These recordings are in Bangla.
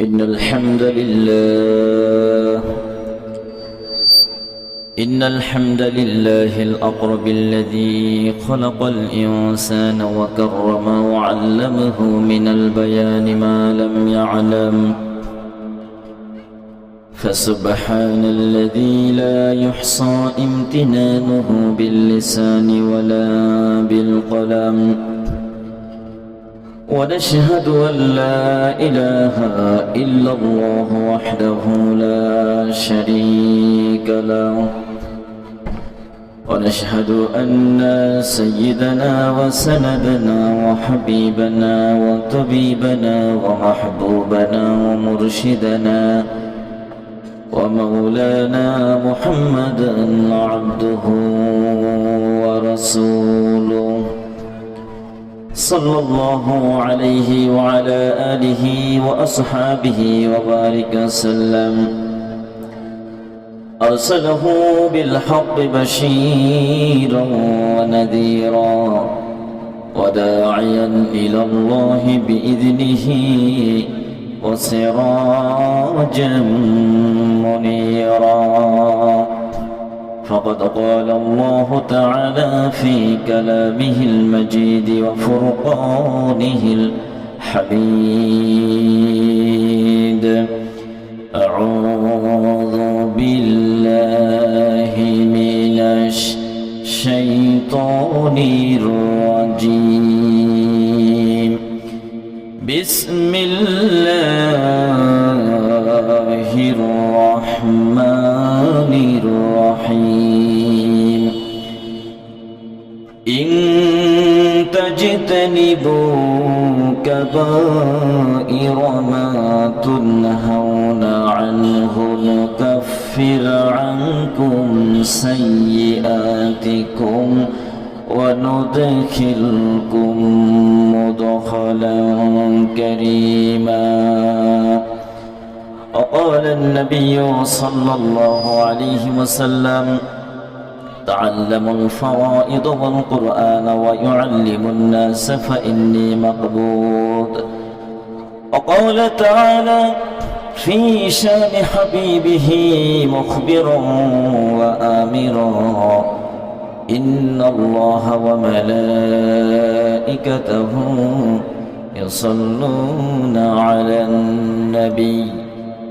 إن الحمد لله. إن الحمد لله الأقرب الذي خلق الإنسان وكرم وعلمه من البيان ما لم يعلم. فسبحان الذي لا يحصى امتنانه باللسان ولا بالقلم. ونشهد أن لا إله إلا الله وحده لا شريك له. ونشهد أن سيدنا وسندنا وحبيبنا وطبيبنا ومحبوبنا ومرشدنا ومولانا محمدا عبده ورسوله. صلى الله عليه وعلى آله وأصحابه وبارك وسلم. أرسله بالحق بشيرا ونذيرا وداعيا إلى الله بإذنه وسراجا منيرا. فقد قال الله تعالى في كلامه المجيد وفرقانه الحميد النبي صلى الله عليه وسلم تعلموا الفرائض والقرآن ويعلم الناس فإني مقبوض. وقال تعالى في شان حبيبه مخبرا وآمرا إن الله وملائكته يصلون على النبي.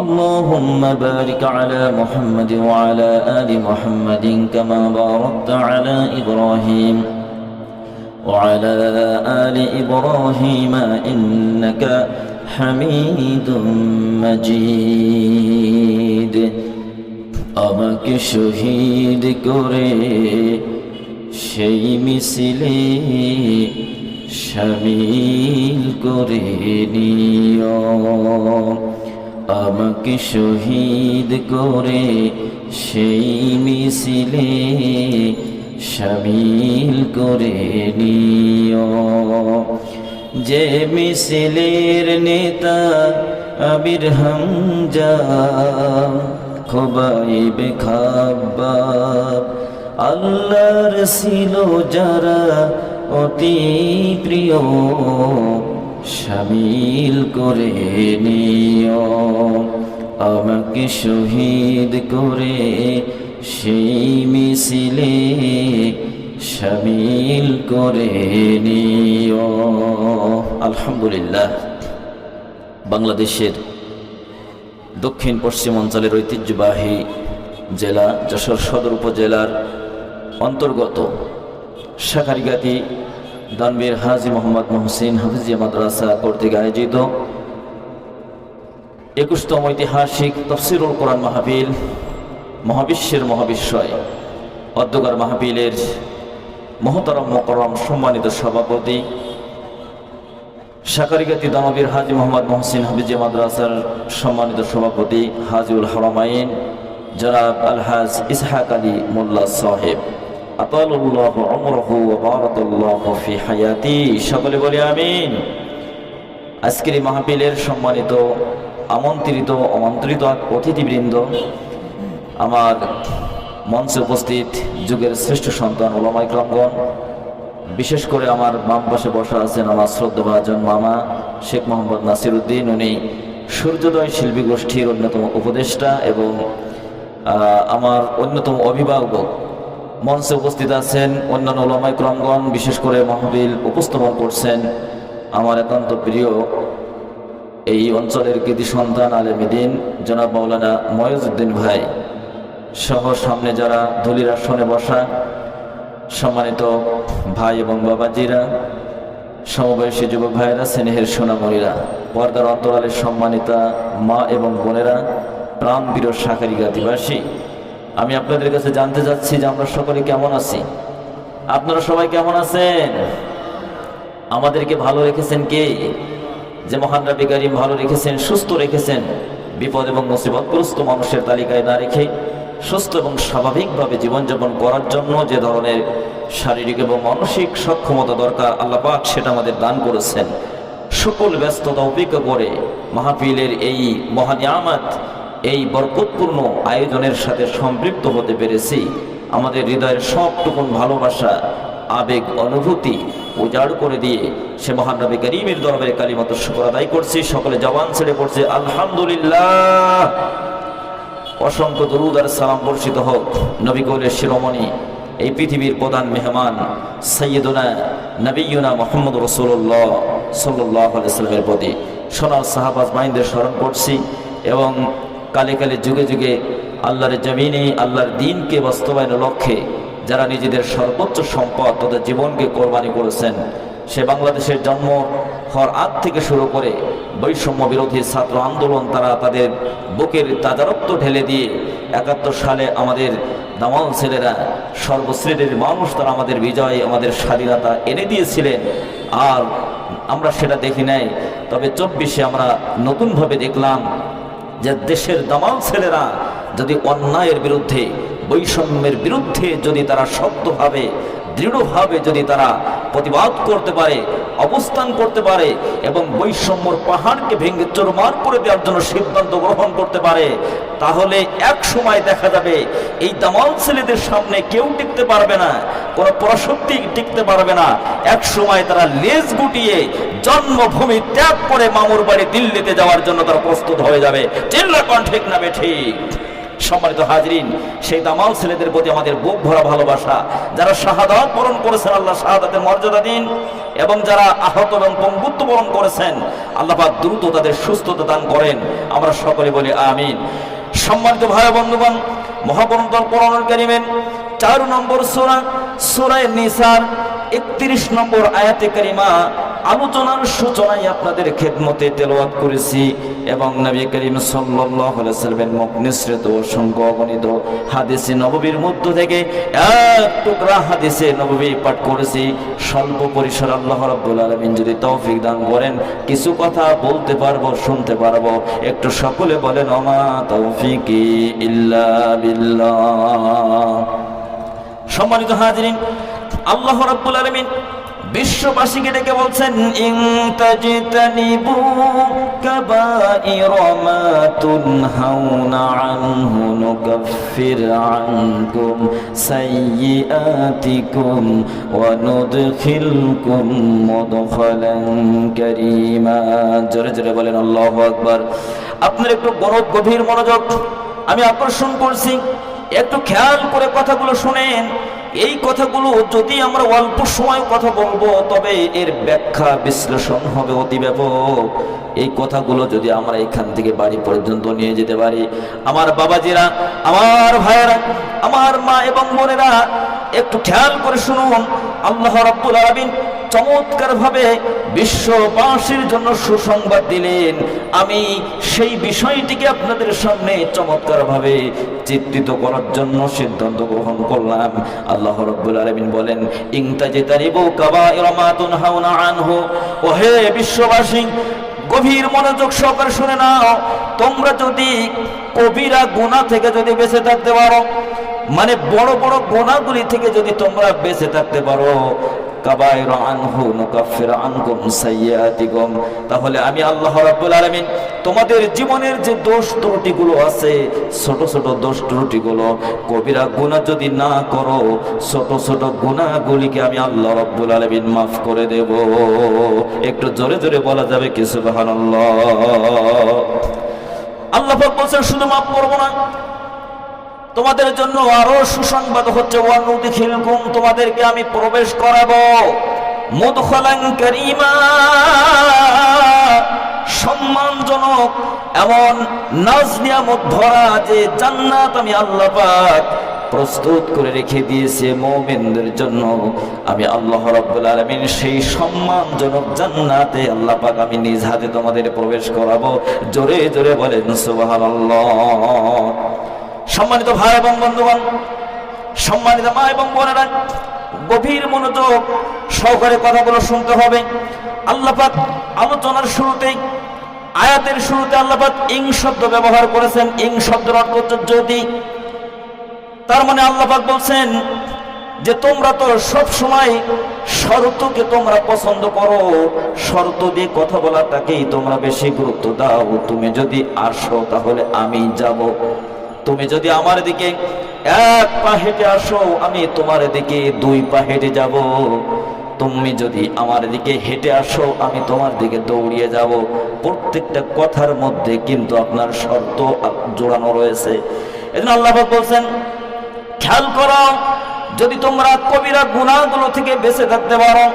اللهم بارك على محمد وعلى آل محمد كما باركت على إبراهيم وعلى آل إبراهيم إنك حميد مجيد আমাকে শহীদ করে সেই মিছিলে শামিল করে নিও আমাকে শহীদ করে সেই মিছিলে শামিল করে নিও। যে মিছিলের নেতা আবির হামজা, খোবাইবে খাব্বাব। আল্লাহর ছিল যারা অতি প্রিয় শামিল করে নিও। আমাকে শহীদ করে সেই মিছিলে শামিল করে নিও। আলহামদুলিল্লাহ, বাংলাদেশের দক্ষিণ পশ্চিম অঞ্চলের ঐতিহ্যবাহী জেলা, যশোর সদর উপজেলার অন্তর্গত শাকারিগাতি দানবীর হাজি মোহাম্মদ মহসিন হাফিজিয়া মাদ্রাসা কর্তৃক আয়োজিত একুশতম ঐতিহাসিক তফসিরুল কোরআন মাহফিল মহাবিশ্বের মহাবিশ্বয়। অধ্যকার মাহফিলের মহতরম মকরম সম্মানিত সভাপতি সাকারিগাতি দানবীর হাজি মোহাম্মদ মহসিন হাফিজিয়া মাদ্রাসার সম্মানিত সভাপতি হাজিউল হরমাইন, জনাব আলহাজ ইসহাক আলী মোল্লা সাহেব। আতালুল্লাহ অমরহু বারাকাল্লাহ ফি হায়াতি। সকলে বলি আমিন। আজকের মাহফিলের সম্মানিত, আমন্ত্রিত আমন্ত্রিত অতিথিবৃন্দ। আমার মঞ্চে উপস্থিত যুগের শ্রেষ্ঠ সন্তান ওলামাই ক্রমগণ বিশেষ করে আমার বাম পাশে বসা আছেন আমার শ্রদ্ধাভাজন মামা শেখ মোহাম্মদ নাসির উদ্দিন উনি সূর্যোদয় শিল্পী গোষ্ঠীর অন্যতম উপদেষ্টা এবং আমার অন্যতম অভিভাবক। মঞ্চে উপস্থিত আছেন অন্যান্য ওলামাই ক্রমগণ, বিশেষ করে মাহবিল উপস্থাপন করছেন আমার একান্ত প্রিয় এই অঞ্চলের কৃতি সন্তান আলেমিদিন জনাব মৌলানা ময়জুদ্দিন ভাই সহ সামনে যারা ধুলির আসনে বসা, সম্মানিত ভাই এবং বাবাজিরা, সমবয়সী যুবক ভাইয়েরা, স্নেহের সোনামণিরা, পর্দার অন্তরালের সম্মানিতা মা এবং বোনেরা প্রাণ বীর শাখারি গাতিবাসী আমি আপনাদের কাছে জানতে চাচ্ছি যে আমরা সকলে কেমন আছি। আপনারা সবাই কেমন আছেন? আমাদেরকে ভালো রেখেছেন কে? যে মহান রাবি কারিম ভালো রেখেছেন, সুস্থ রেখেছেন, বিপদ এবং মুসিবতগ্রস্ত মানুষের তালিকায় না রেখে সুস্থ এবং স্বাভাবিকভাবে জীবনযাপন করার জন্য যে ধরনের শারীরিক এবং মানসিক সক্ষমতা দরকার আল্লাহ পাক সেটা আমাদের দান করেছেন। সকল ব্যস্ততা উপেক্ষা করে মাহফিলের এই মহানিয়ামাত এই বরকতপূর্ণ আয়োজনের সাথে সম্পৃক্ত হতে পেরেছি। আমাদের হৃদয়ের সবটুকুন ভালোবাসা, আবেগ, অনুভূতি উজাড় করে দিয়ে সে মহান নবী করিমের দরবারে কালিমত শুকর আদায় করছি। সকলে জবান ছেড়ে পড়ছে, আলহামদুলিল্লাহ। অসংখ্য দরুদ আর সালাম বর্ষিত হোক নবী কৌলের শিরোমণি, এই পৃথিবীর প্রধান মেহমান সৈয়দনা নবীনা মোহাম্মদ রসুল্লাহ সাল্লাহ আলাইস্লামের প্রতি। সোনার সাহাবাজ মাইন্দের স্মরণ করছি এবং কালে কালে যুগে যুগে আল্লাহর জমিনে, আল্লাহর দিনকে বাস্তবায়নের লক্ষ্যে যারা নিজেদের সর্বোচ্চ সম্পদ তাদের জীবনকে কোরবানি করেছেন, সে বাংলাদেশের জন্ম হওয়ার আগ থেকে শুরু করে বৈষম্য বিরোধী ছাত্র আন্দোলন তারা তাদের বুকের তাজারত্ব ঢেলে দিয়ে একাত্তর সালে আমাদের দামাল ছেলেরা সর্বশ্রেণীর মানুষ তারা আমাদের বিজয়, আমাদের স্বাধীনতা এনে দিয়েছিলেন। আর আমরা সেটা দেখি নাই, তবে চব্বিশে আমরা নতুনভাবে দেখলাম যে দেশের দামাল ছেলেরা যদি অন্যায়ের বিরুদ্ধে, বৈষম্যের বিরুদ্ধে যদি তারা শক্তভাবে, দৃঢ়ভাবে যদি তারা প্রতিবাদ করতে পারে অবস্থান করতে পারে এবং বৈষম্যর পাহাড়কে ভেঙে চোরমার করে দেওয়ার জন্য সিদ্ধান্ত গ্রহণ করতে পারে, তাহলে এক সময় দেখা যাবে এই দামাল ছেলেদের সামনে কেউ টিকতে পারবে না, কোনো প্রশক্তি টিকতে পারবে না। এক সময় তারা লেজ গুটিয়ে জন্মভূমি ত্যাগ করে মামুর বাড়ি দিল্লিতে যাওয়ার জন্য তারা প্রস্তুত হয়ে যাবে। চিল্লা কণ্ঠিক নামে ঠিক। সম্মানিত হাজরিন, সেই দামাল ছেলেদের প্রতি আমাদের বুক ভরা ভালোবাসা। যারা শাহাদাত বরণ করেছেন, আল্লাহ শাহাদাতের মর্যাদা দিন। এবং যারা আহত এবং পঙ্গুত্ব বরণ করেছেন, আল্লাহ দ্রুত তাদের সুস্থতা দান করেন। আমরা সকলে বলি আমিন। সম্মানিত ভাই বন্ধুগণ মহাপরন্তর কোরআন কারিমের চার নম্বর সূরা সূরা নিসার একত্রিশ নম্বর আয়াতে কারিমা, আলোচনার সূচনায় আপনাদের খেদমতে তেলাওয়াত করেছি এবং নবী করিম সাল্লামের মুখ নিঃসৃত অসংখ্য অগণিত হাদিসে নববীর মধ্য থেকে এক টুকরা হাদিসে নববী পাঠ করেছি। স্বল্প পরিসর আল্লাহ রাব্বুল আলমিন যদি তৌফিক দান করেন, কিছু কথা বলতে পারব, শুনতে পারব। একটু সকলে বলেন অমা তৌফিকি ইল্লা বিল্লাহ। সম্মানিত হাজরিন আল্লাহ রাব্বুল আলামিন বিশ্ববাসীকে ডেকে বলছেন, ইন তাজতানিবু কাবাইর মা তুনহাউনা আনহু নুকাফির আনকুম সাইয়্যাতিকুম ওয়া নুদখিলকুম মুদখালান কারীমা। জোরে জোরে বলেন, আল্লাহু আকবার। আপনার একটু গরব গভীর মনোযোগ, আমি আকর্ষণ করছি। একটু খেয়াল করে কথাগুলো শুনেন। এই কথাগুলো যদি আমরা অল্প সময় কথা বলব, তবে এর ব্যাখ্যা বিশ্লেষণ হবে অতি ব্যাপক এই কথাগুলো যদি আমরা এখান থেকে বাড়ি পর্যন্ত নিয়ে যেতে পারি, আমার বাবাজিরা, আমার ভাইয়েরা, আমার মা এবং বোনেরা, একটু খেয়াল করে শুনুন। আল্লাহ রাব্বুল আলামিন চমৎকার ভাবে বিশ্ববাসীর জন্য সুসংবাদ দিলেন। আমি সেই বিষয়টিকে আপনাদের সামনে চমৎকার ভাবে চিত্রিত করার জন্য সিদ্ধান্ত গ্রহণ করলাম। আল্লাহ রব্বুল আলামিন বলেন ইংতাজি তারিবু কাবাইরা মা তুনহাউনা আনহু। ও হে বিশ্ববাসী, গভীর মনোযোগ সহকারে শুনে নাও। তোমরা যদি কবিরা গুণা থেকে যদি বেঁচে থাকতে পারো মানে বড় বড় গোনাগুলি থেকে যদি তোমরা বেঁচে থাকতে পারো কাবায়র আনহু নুকাফির আনকুম সাইয়াতিকুম তাহলে আমি আল্লাহ রাব্বুল আলামিন তোমাদের জীবনের যে দোষ ত্রুটিগুলো আছে, ছোট ছোট দোষ ত্রুটিগুলো, কবিরা গুনাহ যদি না করো, ছোট ছোট গুনাহগুলিকে আমি আল্লাহ রাব্বুল আলামিন মাফ করে দেব। একটু জোরে জোরে বলা যাবে কি সুবহানাল্লাহ। আল্লাহ পাক বলছেন, শুধু মাফ করব না তোমাদের জন্য আরও সুসংবাদ হচ্ছে তোমাদেরকে আমি প্রবেশ করাবো। সম্মানজনক এমন যে জান্নাত আমি আল্লাহ পাক প্রস্তুত করে রেখে দিয়েছে মুমিনদের জন্য। আমি আল্লাহ রাব্বুল আলামিন সেই সম্মানজনক জান্নাতে আল্লাহ পাক আমি নিজ হাতে তোমাদের প্রবেশ করাবো। জোরে জোরে বলেন, সুবহানাল্লাহ। সম্মানিত ভাই এবং বন্ধুগণ, সম্মানিত মা এবং বোনেরা, গভীর মনোযোগ সহকারে কথাগুলো শুনতে হবে। আল্লাপাক আলোচনার শুরুতেই, আয়াতের শুরুতে আল্লাপাক ইং শব্দ ব্যবহার করেছেন। ইং শব্দের অর্থ যদি। তার মানে আল্লাপাক বলছেন যে, তোমরা তো সব সময় শর্তকে তোমরা পছন্দ করো, শর্ত দিয়ে কথা বলাটাকেই তোমরা বেশি গুরুত্ব দাও। তুমি যদি আসো তাহলে আমি যাব। তুমি যদি আমার দিকে এক পা হেঁটে আসো, আমি তোমার দিকে দুই পা হেঁটে যাব। তুমি যদি আমার দিকে হেঁটে আসো, আমি তোমার দিকে দৌড়িয়ে যাব। প্রত্যেকটা কথার মধ্যে কিন্তু আপনার শর্ত জোড়ানো রয়েছে। এজন্য আল্লাহ বলছেন, খেয়াল করো, যদি তোমরা কবিরা গুণাগুলো থেকে বেঁচে থাকতে পারো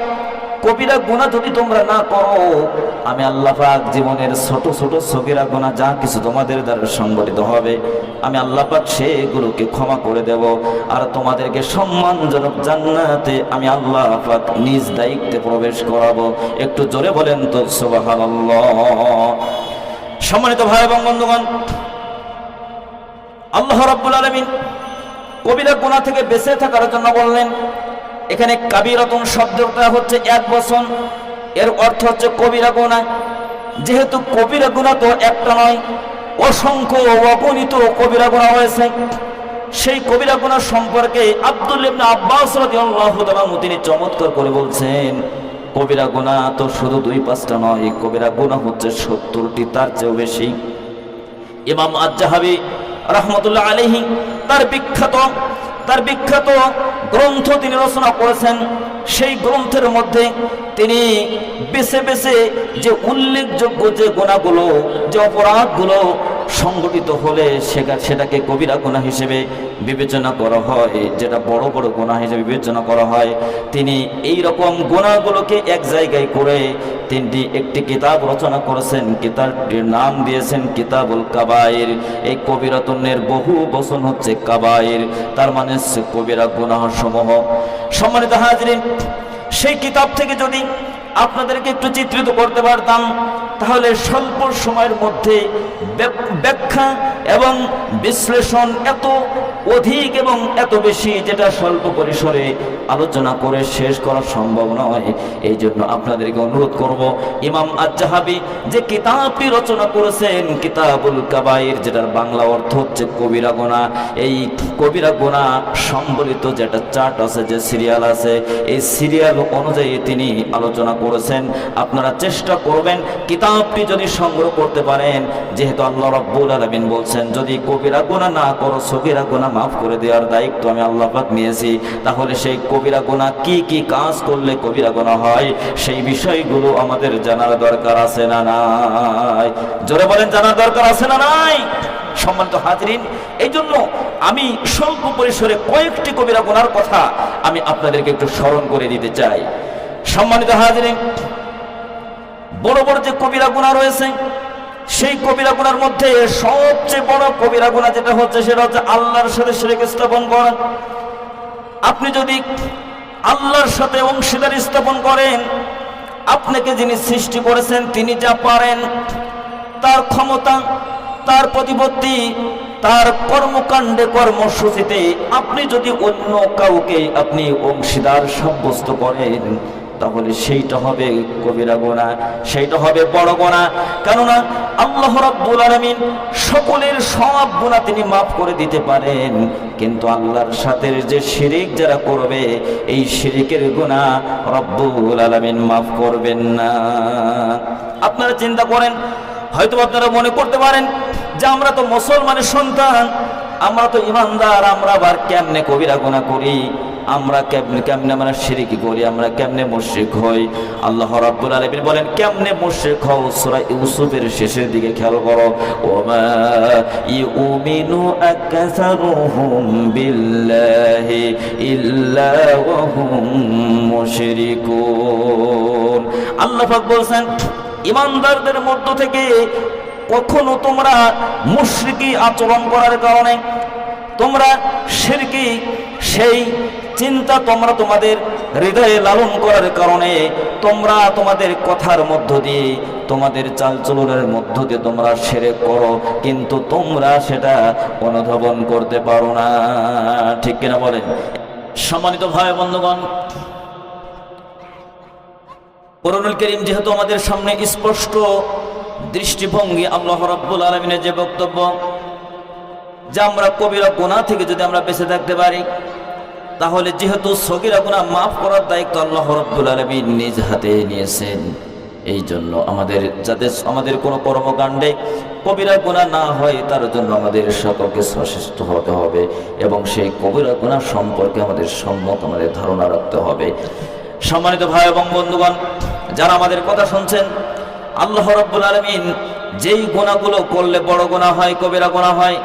কবিরা গুণা যদি তোমরা না করো, আমি আল্লাহ পাক জীবনের ছোট ছোট সবিরা গুণা যা কিছু তোমাদের দ্বারা সংগঠিত হবে, আমি আল্লাহ পাক সেগুলোকে ক্ষমা করে দেব। আর তোমাদেরকে সম্মানজনক জান্নাতে আমি আল্লাহ পাক নিজ দায়িত্বে প্রবেশ করাবো। একটু জোরে বলেন তো, সুবহানাল্লাহ। সম্মানিত ভাই এবং বন্ধুগণ, আল্লাহ রাব্বুল আলামিন কবিরা গুণা থেকে বেঁচে থাকার জন্য বললেন এখানে কাবিরতন শব্দটা হচ্ছে এক বছর এর অর্থ হচ্ছে কবিরা গুণা যেহেতু কবিরা গুণা তো একটা নয়, অসংখ্য অগণিত কবিরা গুণা হয়েছে সেই কবিরা গুণা সম্পর্কে আব্দুল ইবনে আব্বাস রাদিয়াল্লাহু তাআলা তিনি চমৎকার করে বলছেন, কবিরা গুণা তো শুধু দুই পাঁচটা নয়, কবিরা গুণা হচ্ছে সত্তরটি, তার চেয়েও বেশি। ইমাম আজ-জাহাবি রহমতুল্লাহ আলাইহি তার বিখ্যাত তার বিখ্যাত গ্রন্থ তিনি রচনা করেছেন, সেই গ্রন্থের মধ্যে তিনি বেছে বেছে যে উল্লেখযোগ্য যে গোনাগুলো যে অপরাধগুলো সংগঠিত হলে সেটা সেটাকে কবিরা গুণা হিসেবে বিবেচনা করা হয়, যেটা বড় বড় গুণা হিসেবে বিবেচনা করা হয়। তিনি এই রকম গোনাগুলোকে এক জায়গায় করে তিনটি, একটি কিতাব রচনা করেছেন, কিতাবটির নাম দিয়েছেন কিতাবুল কাবায়ের এই কবিরতনের বহু বচন হচ্ছে কাবায়ের তার মানে কবিরা গুনাহ সমূহ সম্মানিত হাজরিন, সেই কিতাব থেকে যদি আপনাদেরকে একটু চিত্রিত করতে পারতাম তাহলে স্বল্প সময়ের মধ্যে ব্যাখ্যা এবং বিশ্লেষণ এত অধিক এবং এত বেশি যেটা স্বল্প পরিসরে আলোচনা করে শেষ করা সম্ভব নয়। এই জন্য আপনাদেরকে অনুরোধ করব, ইমাম আজ-জাহাবি যে কিতাবটি রচনা করেছেন, কিতাবুল কাবাইর, যেটার বাংলা অর্থ হচ্ছে কবিরা গোনা, এই কবিরা গোনা সম্বলিত যেটা চার্ট আছে, যে সিরিয়াল আছে, এই সিরিয়াল অনুযায়ী তিনি আলোচনা করেছেন। আপনারা চেষ্টা করবেন কিতাবটি যদি সংগ্রহ করতে পারেন। যেহেতু আল্লাহ রাব্বুল আলামিন বলছেন, যদি কবিরা গুনাহ না করো, সগীরা গুনাহ মাফ করে দেওয়ার দায়িত্ব আমি আল্লাহ পাক নিয়েছি। তাহলে সেই কবিরা গুনাহ কি কি কাজ করলে কবিরা গুনাহ হয়? সেই বিষয়গুলো আমাদের জানার দরকার আছে না নাই? জোরে বলেন, জানার দরকার আছে না নাই? সম্মানিত হাজরিন এই জন্য আমি স্বল্প পরিসরে কয়েকটি কবিরা গুনার কথা আমি আপনাদেরকে একটু স্মরণ করে দিতে চাই। সম্মানিত হাজরিন, বড় বড় যে কবিরা গুণা রয়েছে সেই কবিরা গুণার মধ্যে সবচেয়ে বড় কবিরা গুণা যেটা হচ্ছে, সেটা হচ্ছে আল্লাহর সাথে শিরক স্থাপন করা। আপনি যদি আল্লাহর সাথে অংশীদার স্থাপন করেন, আপনাকে যিনি সৃষ্টি করেছেন, তিনি যা পারেন, তার ক্ষমতা, তার প্রতিপত্তি, তার কর্মকাণ্ডে, কর্মসূচিতে আপনি যদি অন্য কাউকে আপনি অংশীদার সাব্যস্ত করেন তাহলে সেইটা হবে কবিরা গোনা, সেইটা হবে বড় গোনা। কেননা আল্লাহ রাব্বুল আলামিন সকলের সব গুনাহ তিনি মাফ করে দিতে পারেন। কিন্তু আল্লাহর সাথে যে শিরিক যারা করবে, এই শিরিকের গোনা রব্বুল আলামিন মাফ করবেন না। আপনারা চিন্তা করেন হয়তো আপনারা মনে করতে পারেন যে আমরা তো মুসলমানের সন্তান, আমরা তো ইমানদার, আমরা আবার কেমনে কবিরা গোনা করি? আমরা কেমনে কেমনে আমরা শিরিকি করি, আমরা কেমনে মুশরিক হই? আল্লাহ রাব্বুল আলামিন বলেন, কেমনে মুশরিক হও? সূরা ইউসুফের শেষের দিকে খেয়াল করো। ওমা ইউমিনু আকসারুহুম বিল্লাহি ইল্লা ওয়া হুম মুশরিকুন। আল্লাহ পাক বলেন ইমানদারদের মধ্য থেকে কখনো তোমরা মুশরিকি আচরণ করার কারণে তোমরা শিরকি সেই চিন্তা তোমরা তোমাদের হৃদয়ে লালন করার কারণে তোমরা তোমাদের কথার মধ্য দিয়ে, তোমাদের চালচলনের মধ্য দিয়ে তোমরা সেরে করো, কিন্তু তোমরা সেটা অনুধাবন করতে পারো না। ঠিক কিনা বলেন? সম্মানিত ভাই বন্ধুগণ করুনুল করিম যেহেতু আমাদের সামনে স্পষ্ট দৃষ্টিভঙ্গি, আল্লাহ রাব্বুল আলমিনের যে বক্তব্য, যে আমরা কবিরা গুণা থেকে যদি আমরা বেঁচে থাকতে পারি তাহলে যেহেতু সগিরা গুণা মাফ করার দায়িত্ব আল্লাহ রব্বুল আলমী নিজ হাতে নিয়েছেন। এই জন্য আমাদের যাতে আমাদের কোনো কর্মকাণ্ডে কবিরা গুণা না হয়, তার জন্য আমাদের সকলকে সচেষ্ট হতে হবে এবং সেই কবিরা গুণা সম্পর্কে আমাদের সম্মত আমাদের ধারণা রাখতে হবে। সম্মানিত ভাই এবং বন্ধুগণ, যারা আমাদের কথা শুনছেন, আল্লাহ রব্বুল আলমিন যেই গোনাগুলো করলে বড় গোনা হয়, কবিরা গোনা হয়,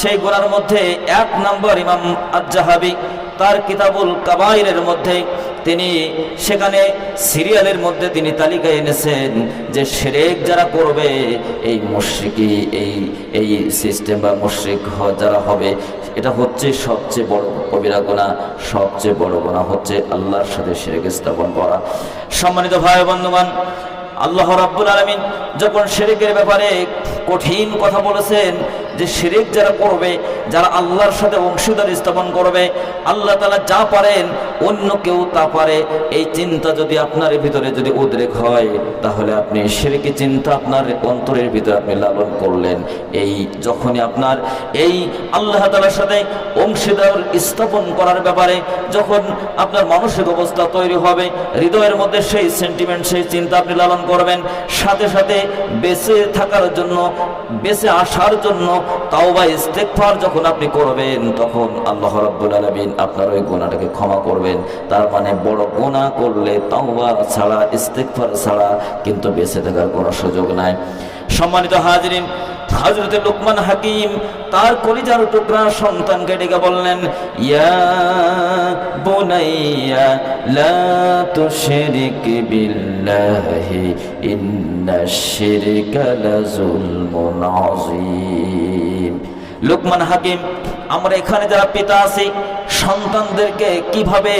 সেই গোনার মধ্যে এক নম্বর ইমাম আজ্জাহাবি, তার কিতাবুল কাবাইরের মধ্যে তিনি সেখানে সিরিয়ালের মধ্যে তিনি তালিকায় এনেছেন যে সেরেক যারা করবে, এই মুশ্রিকি এই এই সিস্টেম বা মুশ্রিক যারা হবে, এটা হচ্ছে সবচেয়ে বড় কবিরা গোনা সবচেয়ে বড় গোনা হচ্ছে আল্লাহর সাথে সেরেক স্থাপন করা। সম্মানিত ভাই বন্ধুগণ আল্লাহ রাব্বুল আলমিন যখন শেরেকের ব্যাপারে কঠিন কথা বলেছেন যে শিরিক যারা করবে, যারা আল্লাহর সাথে অংশীদার স্থাপন করবে, আল্লাহ তালা যা পারেন, অন্য কেউ তা পারে। এই চিন্তা যদি আপনার ভিতরে যদি উদ্রেক হয়, তাহলে আপনি শিরিকি চিন্তা আপনার অন্তরের ভিতরে আপনি লালন করলেন। এই যখনই আপনার এই আল্লাহ তালার সাথে অংশীদার স্থাপন করার ব্যাপারে যখন আপনার মানসিক অবস্থা তৈরি হবে, হৃদয়ের মধ্যে সেই সেন্টিমেন্ট সেই চিন্তা আপনি লালন করবেন। সাথে সাথে বেঁচে থাকার জন্য, বেঁচে আসার জন্য তাও বা ইস্তেকফার যখন আপনি করবেন, তখন আল্লাহ রাব্বুল আলামিন আপনার ওই গুনাহটাকে ক্ষমা করবেন। তার মানে বড় গুনাহ করলে তাওবা ছাড়া, ইস্তেগফার ছাড়া কিন্তু বেঁচে থাকার কোনো সুযোগ নাই। সম্মানিত হাজরিন হজরত লোকমান হাকিম তার কলিজার টুকরা সন্তানকে ডেকে বললেন, ইয়া বুনাইয়া, লা তুশরিক বিল্লাহি ইন্নাশ শিরকা লাযুলমুন আযীম। লুকমান হাকিম, আমরা এখানে যারা পিতা আছি, সন্তানদেরকে কীভাবে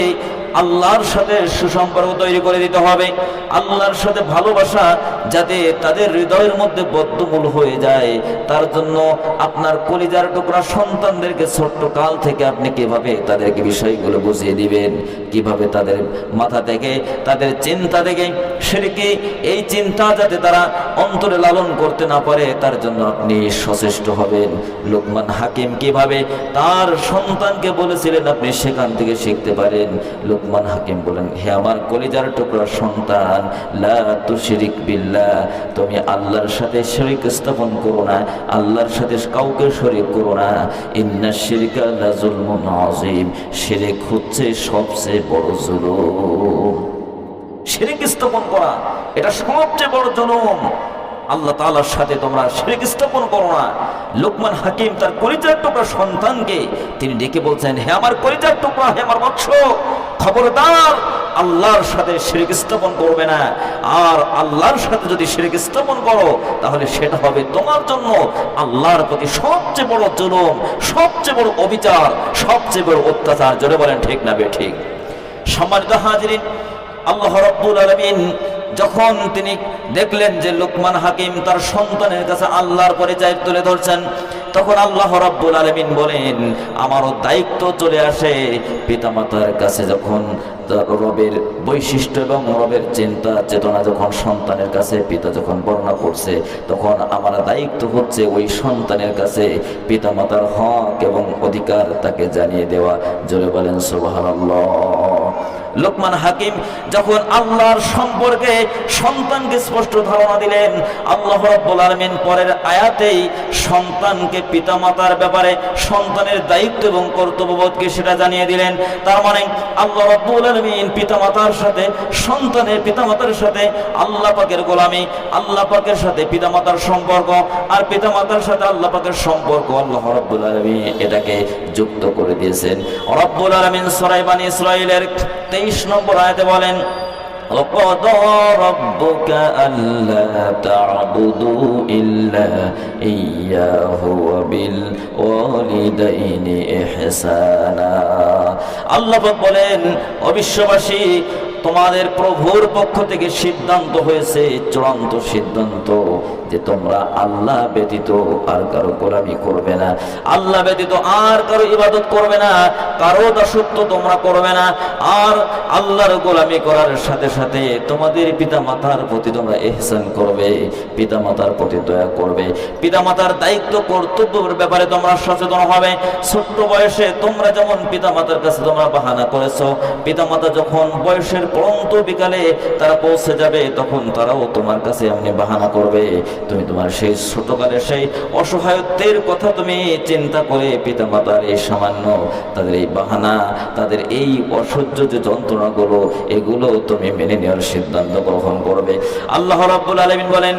আল্লাহর সাথে সুসম্পর্ক তৈরি করে দিতে হবে? আল্লাহর সাথে ভালোবাসা যাতে তাদের হৃদয়ের মধ্যে বদ্ধমূল হয়ে যায়। তার জন্য আপনার কলিজার টুকরা সন্তানদেরকে ছোট্ট কাল থেকে আপনি কীভাবে তাদেরকে বিষয়গুলো বুঝিয়ে দিবেন? কীভাবে তাদের মাথা থেকে, তাদের চিন্তা থেকে সেদিকে এই চিন্তা যাতে তারা অন্তরে লালন করতে না পারে, তার জন্য আপনি সচেষ্ট হবেন। লোকমান হাকিম কীভাবে তার সন্তানকে বলেছিলেন, আপনি সেখান থেকে শিখতে পারেন। লোকমান হাকিম বলেন, হে আমার কলিজার টুকরা সন্তান, লা তুশরিক বিল্লাহ তুমি আল্লাহর সাথে শরীক স্থাপন করো না, আল্লাহর সাথে কাউকে শরীক করো না। ইন্না শিরকা লা যুলমুন আযীম, শিরক হচ্ছে সবচেয়ে বড় জুলুম। শিরিক স্থাপন করা, এটা সবচেয়ে বড় জুলুম। আল্লাহ তাআলার সাথে তোমরা শিরিক স্থাপন করো না। লোকমান হাকিম তার কলিজার টুকরা সন্তানকে, তিনি ডেকে বলছেন, হে আমার কলিজার টুকরা, হে আমার বৎস, খবরদার আল্লাহর সাথে শিরিক স্থাপন করবে না। আর আল্লাহর সাথে যদি শিরিক স্থাপন করো, তাহলে সেটা হবে তোমার জন্য আল্লাহর প্রতি সবচেয়ে বড় জুলুম, সবচেয়ে বড় অবিচার, সবচেয়ে বড় অত্যাচার। জোরে বলেন, ঠিক না বে, ঠিক। সম্মানিত হাজিরিন, আল্লাহ রব্বুল আলমিন যখন তিনি দেখলেন যে লুকমান হাকিম তার সন্তানের কাছে আল্লাহর পরিচয় তুলে ধরছেন, তখন আল্লাহ রাব্বুল আলামিন বলেন, আমারও দায়িত্ব চলে আসে পিতামাতার কাছে যখন রবের বৈশিষ্ট্য এবং রবের চিন্তা, চেতনা যখন সন্তানের কাছে, পিতা যখন বর্ণনা করছে, তখন আমার দায়িত্ব হচ্ছে ওই সন্তানের কাছে, পিতামাতার হক এবং অধিকার তাকে জানিয়ে দেওয়া। জোরে বলেন লোকমান হাকিম যখন আল্লাহর সম্পর্কে সন্তানকে স্পষ্ট ধারণা দিলেন, আল্লাহ রাব্বুল আলামিন পরের আয়াতেই সন্তানকে পিতামাতার ব্যাপারে সন্তানের দায়িত্ব এবং কর্তব্যবোধকে সেটা জানিয়ে দিলেন। তার মানে আল্লাহ রাব্বুল আলামিন পিতামাতার সাথে, সন্তানের পিতামাতার সাথে, আল্লাহ পাকের গোলামি, আল্লাহ পাকের সাথে পিতামাতার সম্পর্ক, আর পিতামাতার সাথে আল্লাহ পাকের সম্পর্ক আল্লাহ রাব্বুল আলামিন এটাকে যুক্ত করে দিয়েছেন। রব্বুল আলমিন সূরা বানি ইসরাঈলের 23 নম্বর আয়াতে বলেন وقضى ربك ألا تعبدوا إلا إياه وبالوالدين إحسانا আল্লাহ পাক বলেন অবিশ্ববাসী তোমাদের প্রভুর পক্ষ থেকে সিদ্ধান্ত হয়েছে, চূড়ান্ত সিদ্ধান্ত যে তোমরা আল্লাহ ব্যতীত আর কারও গোলামি করবে না। আল্লাহ ব্যতীত আর কারও ইবাদত করবে না, কারও দাসত্ব তোমরা করবে না। আর আল্লাহর গোলামি করার সাথে সাথে তোমাদের পিতা মাতার প্রতি তোমরা এহসান করবে পিতা মাতার প্রতি দয়া করবে। পিতা মাতার দায়িত্ব, কর্তব্যের ব্যাপারে তোমরা সচেতন হবে। ছোট্ট বয়সে তোমরা যেমন পিতা মাতার কাছে তোমরা বাহানা করেছ পিতা মাতা যখন বয়সের পরন্ত বিকালে তারা পৌঁছে যাবে, তখন তারাও তোমার কাছে এমনি বাহানা করবে। তুমি তোমার সেই ছোটকালের সেই অসহায়ত্বের কথা তুমি চিন্তা করে পিতা মাতার এই সামান্য তাদের এই বাহানা, তাদের এই অসহ্য যে যন্ত্রণাগুলো, এগুলো তুমি মেনে নেওয়ার সিদ্ধান্ত গ্রহণ করবে। আল্লাহ রাব্বুল আলামিন বলেন,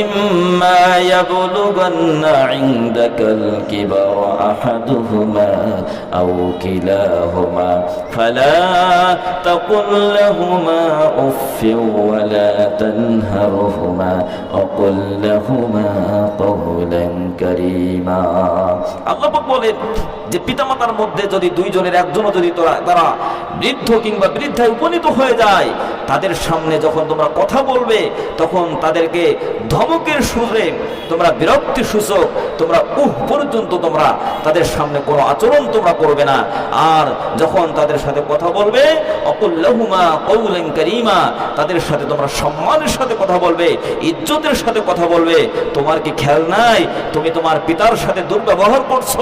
ইম্মা ইয়াবলুগান্না ইনদাকাল কিবার আহাদুহুমা আও কিলাহুমা, ফালা তাকুল لهما أف ولا تنهرهما وقل لهما قولا كريما. আল্লাহ বলেন যে পিতামাতার মধ্যে যদি দুইজনের, একজনও যদি তারা বৃদ্ধ কিংবা বৃদ্ধায় উপনীত হয়ে যায়, তাদের সামনে যখন তোমরা কথা বলবে, তখন তাদেরকে ধমকের সুরে তোমরা বিরক্তি সূচক, তোমরা উহ পর্যন্ত তোমরা তাদের সামনে কোনো আচরণ তোমরা করবে না। আর যখন তাদের সাথে কথা বলবে অকুল্লাহুমা কৌলেন করিমা, তাদের সাথে তোমরা সম্মানের সাথে কথা বলবে, ইজ্জতের সাথে কথা বলবে, তোমার কি খেয়াল নাই? তুমি তোমার পিতার সাথে দুর্ব্যবহার করছ?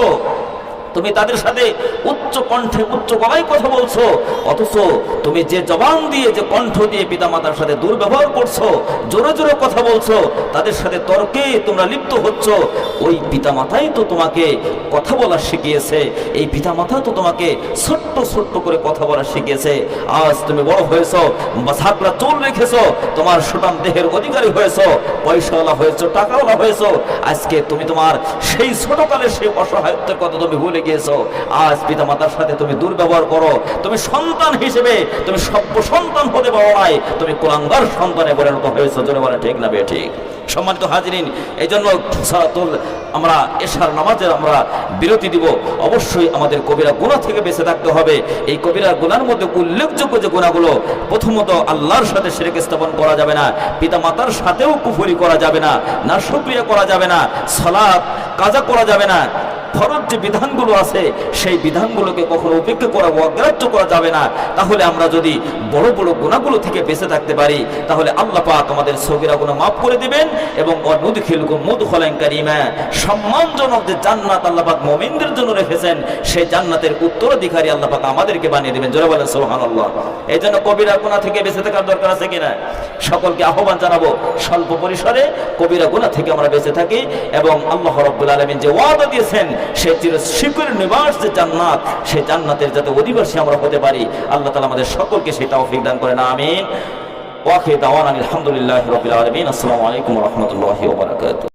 তুমি তাদের সাথে উচ্চ কণ্ঠে উচ্চ গলায় কথা বলছো, অথচ তুমি যে জবান দিয়ে যে কণ্ঠ দিয়ে পিতামাতার সাথে দুর্ব্যবহার করছ, জোরে জোরে কথা বলছো, তাদের সাথে তর্কে তোমরা লিপ্ত হচ্ছ, ওই পিতামাতাই তো তোমাকে কথা বলা শিখিয়েছে, এই পিতামাতা তো তোমাকে ছোট্ট ছোট্ট করে কথা বলা শিখিয়েছে, আজ তুমি বড় হয়েছো সাকলা চুল রেখেছো, তোমার সুটাম দেহের অধিকারী হয়েছো, পয়সাওয়ালা হয়েছো, টাকাওয়ালা হয়েছো, আজকে তুমি তোমার সেই ছোটকালের সেই অসহায়ত্বের কথা তুমি ভুলে গিয়েছো। আজ পিতা মাতার সাথে তুমি দুর্ব্যবহার করো। তুমি সন্তান হিসেবে, তুমি সভ্য সন্তান হতে পারো নাই। তুমি কোরআঙ্গার সন্তানে পরিণত হয়েছো, জোরে বলে ঠিক না বে ঠিক সম্মানিত হাজিরিন এই জন্য আমরা এশার নামাজের আমরা বিরতি দিব। অবশ্যই আমাদের কবিরা গুণা থেকে বেঁচে থাকতে হবে। এই কবিরা গুণার মধ্যে উল্লেখযোগ্য যে গুণাগুলো প্রথমত আল্লাহর সাথে সেরেক স্থাপন করা যাবে না পিতা মাতার সাথেও কুফুরি করা যাবে না না সুক্রিয়া করা যাবে না সালাদ কাজা করা যাবে না ফরজ যে বিধানগুলো আছে, সেই বিধানগুলোকে কখনো উপেক্ষা করা অগ্রাহ্য করা যাবে না। তাহলে আমরা যদি বড় বড় গুণাগুলো থেকে বেঁচে থাকতে পারি, তাহলে আল্লাহ পাক আমাদের সগিরা গুণা মাফ করে দিবেন এবং অনুদখিলকুম মুদখলান কারিমা। সম্মানজনক যে জান্নাত আল্লাহ পাক মুমিনদের জন্য রেখেছেন, সেই জান্নাতের উত্তরাধিকারী আল্লাহ পাক আমাদেরকে বানিয়ে দিবেন। জোরে বলেন, সুবহানাল্লাহ। এই জন্য কবিরা গুণা থেকে বেঁচে থাকার দরকার আছে কিনা? সকলকে আহ্বান জানাব, স্বল্প পরিসরে কবিরা গুণা থেকে আমরা বেঁচে থাকি এবং আল্লাহ রাব্বুল আলামিন যে ওয়াদা দিয়েছেন সেই চির শিকুর নিবাস যে জান্নাত, সে জান্নাতের যাতে অধিবাসী আমরা হতে পারি, আল্লাহ তালা আমাদের সকলকে সেই তৌফিক দান করেন, আমিন। ওয়াকে দাওয়ান আলহামদুলিল্লাহ রবিল আলমিন। আসসালামু আলাইকুম রহমতুল্লাহ